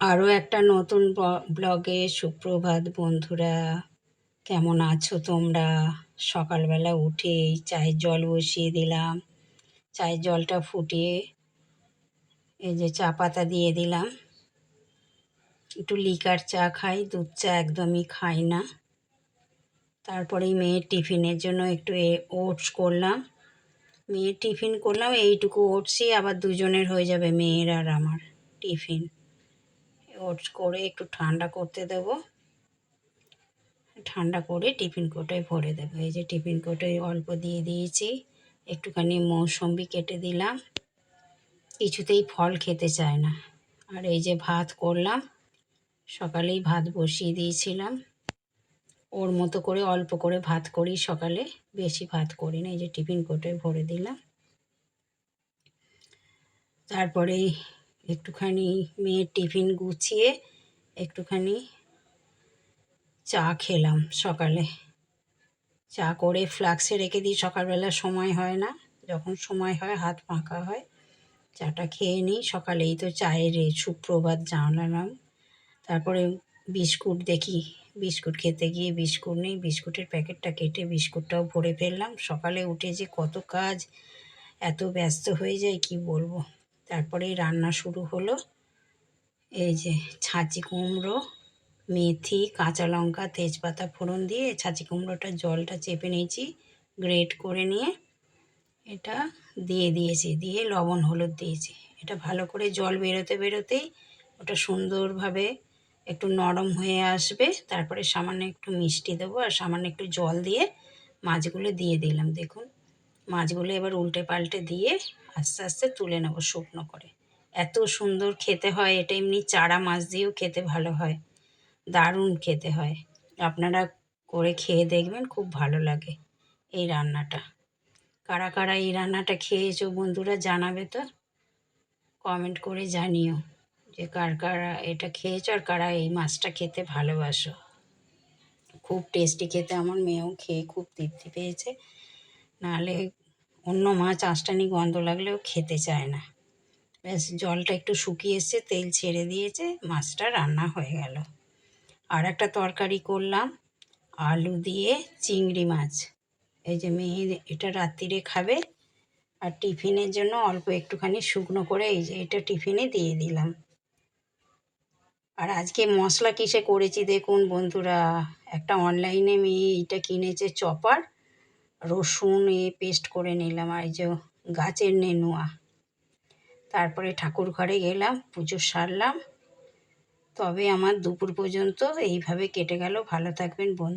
আরও একটা নতুন ব্লগে সুপ্রভাত বন্ধুরা। কেমন আছো তোমরা? সকালবেলা উঠে চায়ের জল বসিয়ে দিলাম। চায়ের জলটা ফুটিয়ে এই যে চা পাতা দিয়ে দিলাম। একটু লিকার চা খাই, দুধ চা একদমই খাই না। তারপরেই মেয়ের টিফিনের জন্য একটু এ, ওটস করলাম। মেয়ের টিফিন করলাম, এইটুকু ওটসই আবার দুজনের হয়ে যাবে, মেয়ের আর আমার টিফিন। ওটস করে একটু ঠান্ডা করতে দেব। ঠান্ডা করে টিফিন কোটায় ভরে দেবো। এই যে টিফিন কোটায় অল্প দিয়ে দিয়েছি, একটুখানি মৌসম্বি কেটে দিলাম। কিছুতেই ফল খেতে চায় না। আর এই যে ভাত করলাম, সকালেই ভাত বসিয়ে দিয়েছিলাম। ওর মতো করে অল্প করে ভাত করি সকালে, বেশি ভাত করি না, এই যে টিফিন কোটায় ভরে দিলাম। তারপরে একটুখানি মেয়ের টিফিন গুছিয়ে একটুখানি চা খেলাম সকালে। চা করে ফ্লাক্সে রেখে দিই, সকালবেলা সময় হয় না। যখন সময় হয়, হাত ফাঁকা হয়। চাটা খেয়ে নিই, সকালেই তো চায়ের সুপ্রভাত জানালাম তারপরে বিস্কুট দেখি, বিস্কুট খেতে গিয়ে বিস্কুট নেই। বিস্কুটের প্যাকেটটা কেটে বিস্কুটটাও ভরে ফেললাম। সকালে উঠে যে কত কাজ, এত ব্যস্ত হয়ে যায় কি বলব? তারপরেই রান্না শুরু হলো। এই যে ছাঁচি কুমড়ো, মেথি, কাঁচা লঙ্কা, তেজপাতা ফোড়ন দিয়ে ছাঁচি কুমড়োটার জলটা চেপে নিয়েছি, গ্রেট করে নিয়ে এটা দিয়ে দিয়েছি, দিয়ে লবণ হলুদ দিয়েছি। এটা ভালো করে জল বেরোতে বেরোতেই ওটা সুন্দরভাবে একটু নরম হয়ে আসবে। তারপরে সামান্য একটু মিষ্টি দেবো আর সামান্য একটু জল দিয়ে মাছগুলো দিয়ে দিলাম, দেখুন। মাছগুলো এবার উল্টে পাল্টে দিয়ে আস্তে আস্তে তুলে নেব শুকনো করে। এত সুন্দর খেতে হয়, এটা এমনি চারা মাছ দিয়েও খেতে ভালো হয়, দারুণ খেতে হয়। আপনারা করে খেয়ে দেখবেন, খুব ভালো লাগে এই রান্নাটা। কারা কারা এই রান্নাটা খেয়েছো বন্ধুরা জানাবে তো, কমেন্ট করে জানিও যে কার কারা এটা খেয়েছো আর কারা এই মাছটা খেতে ভালোবাসো। খুব টেস্টি খেতে, আমার মেয়েও খেয়ে খুব তৃপ্তি পেয়েছে। নাহলে অন্য মাছ আঁশটানি গন্ধ লাগলেও খেতে চায় না। ব্যাস, জলটা একটু শুকিয়ে এসছে, তেল ছেড়ে দিয়েছে, মাছটা রান্না হয়ে গেল। আর একটা তরকারি করলাম, আলু দিয়ে চিংড়ি মাছ। এই যে মেয়ে এটা রাত্রিরে খাবে, আর টিফিনের জন্য অল্প একটুখানি শুকনো করে এই যে এটা টিফিনে দিয়ে দিলাম। আর আজকে মশলা কিসে করেছি দেখুন বন্ধুরা, একটা অনলাইনে মেয়ে এইটা কিনেছে চপার। রসুন এ পেস্ট করে নিলাম আর যে গাছের নেনুয়া। তারপরে ঠাকুর ঘরে গেলাম, পুজো সারলাম। তবে আমার দুপুর পর্যন্ত এইভাবে কেটে গেল। ভালো থাকবেন বন্ধু।